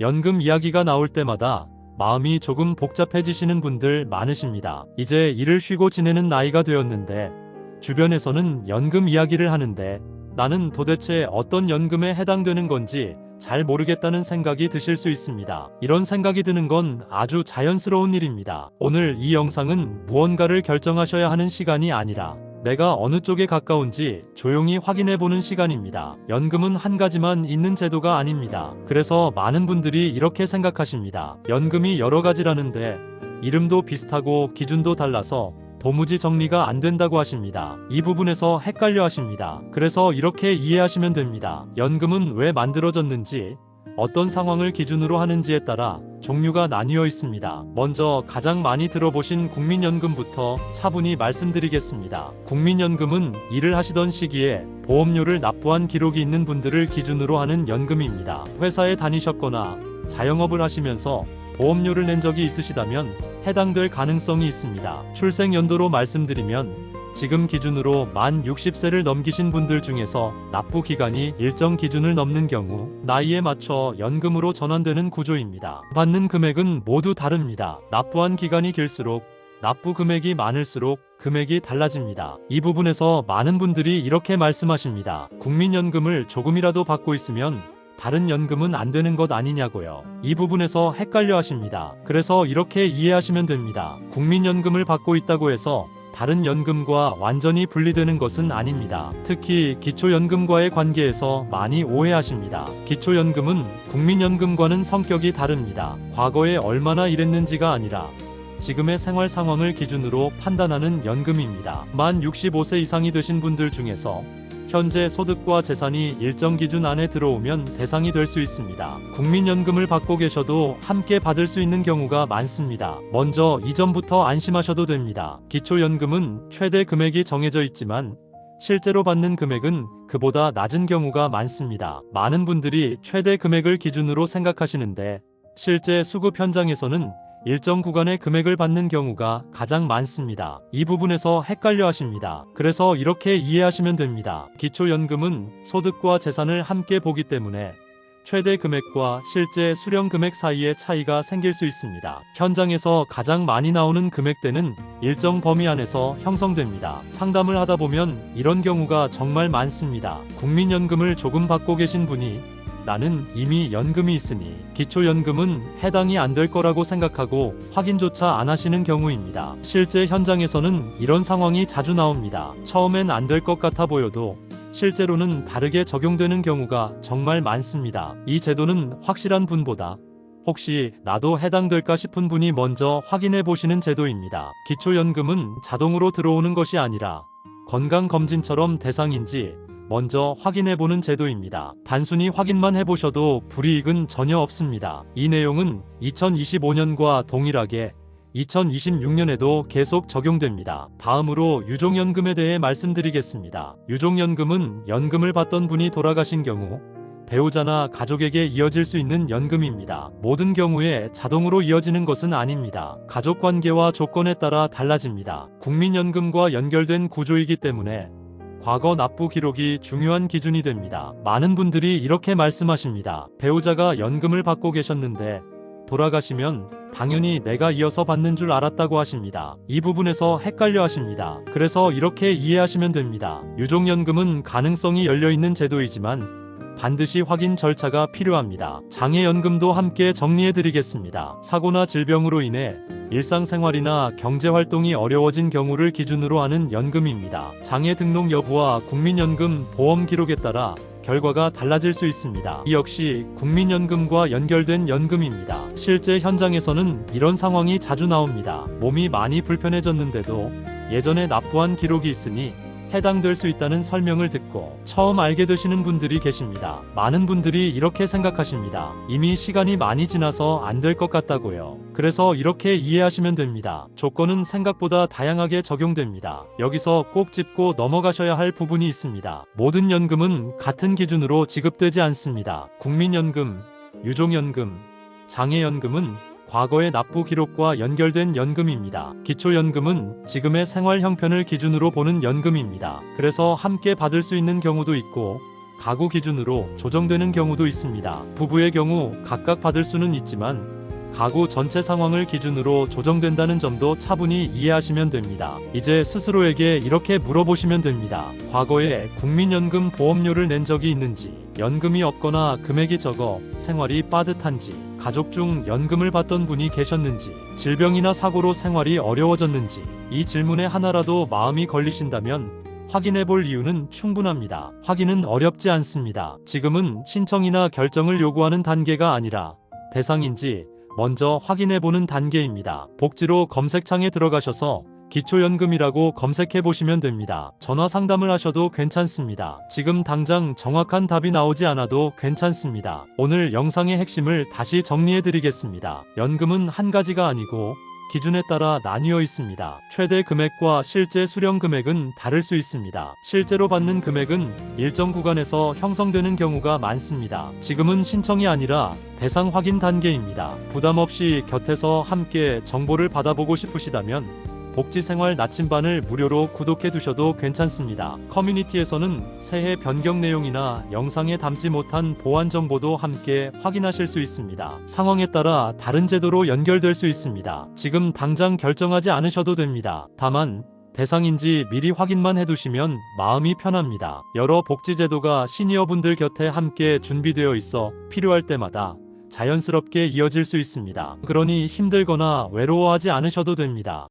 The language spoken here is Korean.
연금 이야기가 나올 때마다 마음이 조금 복잡해지시는 분들 많으십니다. 이제 일을 쉬고 지내는 나이가 되었는데 주변에서는 연금 이야기를 하는데 나는 도대체 어떤 연금에 해당되는 건지 잘 모르겠다는 생각이 드실 수 있습니다. 이런 생각이 드는 건 아주 자연스러운 일입니다. 오늘 이 영상은 무언가를 결정하셔야 하는 시간이 아니라 내가 어느 쪽에 가까운지 조용히 확인해 보는 시간입니다. 연금은 한 가지만 있는 제도가 아닙니다. 그래서 많은 분들이 이렇게 생각하십니다. 연금이 여러 가지라는데 이름도 비슷하고 기준도 달라서 도무지 정리가 안 된다고 하십니다. 이 부분에서 헷갈려 하십니다. 그래서 이렇게 이해하시면 됩니다. 연금은 왜 만들어졌는지, 어떤 상황을 기준으로 하는지에 따라 종류가 나뉘어 있습니다. 먼저 가장 많이 들어보신 국민연금부터 차분히 말씀드리겠습니다. 국민연금은 일을 하시던 시기에 보험료를 납부한 기록이 있는 분들을 기준으로 하는 연금입니다. 회사에 다니셨거나 자영업을 하시면서 보험료를 낸 적이 있으시다면 해당될 가능성이 있습니다. 출생 연도로 말씀드리면 지금 기준으로 만 60세를 넘기신 분들 중에서 납부 기간이 일정 기준을 넘는 경우 나이에 맞춰 연금으로 전환되는 구조입니다. 받는 금액은 모두 다릅니다. 납부한 기간이 길수록 납부 금액이 많을수록 금액이 달라집니다. 이 부분에서 많은 분들이 이렇게 말씀하십니다. 국민연금을 조금이라도 받고 있으면 다른 연금은 안 되는 것 아니냐고요. 이 부분에서 헷갈려 하십니다. 그래서 이렇게 이해하시면 됩니다. 국민연금을 받고 있다고 해서 다른 연금과 완전히 분리되는 것은 아닙니다. 특히 기초연금과의 관계에서 많이 오해하십니다. 기초연금은 국민연금과는 성격이 다릅니다. 과거에 얼마나 일했는지가 아니라 지금의 생활 상황을 기준으로 판단하는 연금입니다. 만 65세 이상이 되신 분들 중에서 현재 소득과 재산이 일정 기준 안에 들어오면 대상이 될 수 있습니다. 국민연금을 받고 계셔도 함께 받을 수 있는 경우가 많습니다. 먼저 이전부터 안심하셔도 됩니다. 기초연금은 최대 금액이 정해져 있지만 실제로 받는 금액은 그보다 낮은 경우가 많습니다. 많은 분들이 최대 금액을 기준으로 생각하시는데 실제 수급 현장에서는 일정 구간의 금액을 받는 경우가 가장 많습니다. 이 부분에서 헷갈려 하십니다. 그래서 이렇게 이해하시면 됩니다. 기초연금은 소득과 재산을 함께 보기 때문에 최대 금액과 실제 수령 금액 사이에 차이가 생길 수 있습니다. 현장에서 가장 많이 나오는 금액대는 일정 범위 안에서 형성됩니다. 상담을 하다 보면 이런 경우가 정말 많습니다. 국민연금을 조금 받고 계신 분이 나는 이미 연금이 있으니 기초연금은 해당이 안 될 거라고 생각하고 확인조차 안 하시는 경우입니다. 실제 현장에서는 이런 상황이 자주 나옵니다. 처음엔 안 될 것 같아 보여도 실제로는 다르게 적용되는 경우가 정말 많습니다. 이 제도는 확실한 분보다 혹시 나도 해당될까 싶은 분이 먼저 확인해 보시는 제도입니다. 기초연금은 자동으로 들어오는 것이 아니라 건강검진처럼 대상인지 먼저 확인해 보는 제도입니다. 단순히 확인만 해보셔도 불이익은 전혀 없습니다. 이 내용은 2025년과 동일하게 2026년에도 계속 적용됩니다. 다음으로 유종연금에 대해 말씀드리겠습니다. 유종연금은 연금을 받던 분이 돌아가신 경우 배우자나 가족에게 이어질 수 있는 연금입니다. 모든 경우에 자동으로 이어지는 것은 아닙니다. 가족 관계와 조건에 따라 달라집니다. 국민연금과 연결된 구조이기 때문에 과거 납부 기록이 중요한 기준이 됩니다. 많은 분들이 이렇게 말씀하십니다. 배우자가 연금을 받고 계셨는데 돌아가시면 당연히 내가 이어서 받는 줄 알았다고 하십니다. 이 부분에서 헷갈려 하십니다. 그래서 이렇게 이해하시면 됩니다. 유종연금은 가능성이 열려 있는 제도이지만 반드시 확인 절차가 필요합니다. 장애연금도 함께 정리해 드리겠습니다. 사고나 질병으로 인해 일상생활이나 경제활동이 어려워진 경우를 기준으로 하는 연금입니다. 장애 등록 여부와 국민연금 보험 기록에 따라 결과가 달라질 수 있습니다. 이 역시 국민연금과 연결된 연금입니다. 실제 현장에서는 이런 상황이 자주 나옵니다. 몸이 많이 불편해졌는데도 예전에 납부한 기록이 있으니 해당될 수 있다는 설명을 듣고 처음 알게 되시는 분들이 계십니다. 많은 분들이 이렇게 생각하십니다. 이미 시간이 많이 지나서 안 될 것 같다고요. 그래서 이렇게 이해하시면 됩니다. 조건은 생각보다 다양하게 적용됩니다. 여기서 꼭 짚고 넘어가셔야 할 부분이 있습니다. 모든 연금은 같은 기준으로 지급되지 않습니다. 국민연금, 유종연금, 장애연금은 과거의 납부 기록과 연결된 연금입니다. 기초연금은 지금의 생활 형편을 기준으로 보는 연금입니다. 그래서 함께 받을 수 있는 경우도 있고 가구 기준으로 조정되는 경우도 있습니다. 부부의 경우 각각 받을 수는 있지만 가구 전체 상황을 기준으로 조정된다는 점도 차분히 이해하시면 됩니다. 이제 스스로에게 이렇게 물어보시면 됩니다. 과거에 국민연금 보험료를 낸 적이 있는지, 연금이 없거나 금액이 적어 생활이 빠듯한지, 가족 중 연금을 받던 분이 계셨는지, 질병이나 사고로 생활이 어려워졌는지, 이 질문에 하나라도 마음이 걸리신다면 확인해 볼 이유는 충분합니다. 확인은 어렵지 않습니다. 지금은 신청이나 결정을 요구하는 단계가 아니라 대상인지 먼저 확인해 보는 단계입니다. 복지로 검색창에 들어가셔서 기초연금이라고 검색해 보시면 됩니다. 전화 상담을 하셔도 괜찮습니다. 지금 당장 정확한 답이 나오지 않아도 괜찮습니다. 오늘 영상의 핵심을 다시 정리해 드리겠습니다. 연금은 한 가지가 아니고 기준에 따라 나뉘어 있습니다. 최대 금액과 실제 수령 금액은 다를 수 있습니다. 실제로 받는 금액은 일정 구간에서 형성되는 경우가 많습니다. 지금은 신청이 아니라 대상 확인 단계입니다. 부담 없이 곁에서 함께 정보를 받아보고 싶으시다면 복지생활 나침반을 무료로 구독해 두셔도 괜찮습니다. 커뮤니티에서는 새해 변경 내용이나 영상에 담지 못한 보안 정보도 함께 확인하실 수 있습니다. 상황에 따라 다른 제도로 연결될 수 있습니다. 지금 당장 결정하지 않으셔도 됩니다. 다만 대상인지 미리 확인만 해두시면 마음이 편합니다. 여러 복지제도가 시니어분들 곁에 함께 준비되어 있어 필요할 때마다 자연스럽게 이어질 수 있습니다. 그러니 힘들거나 외로워하지 않으셔도 됩니다.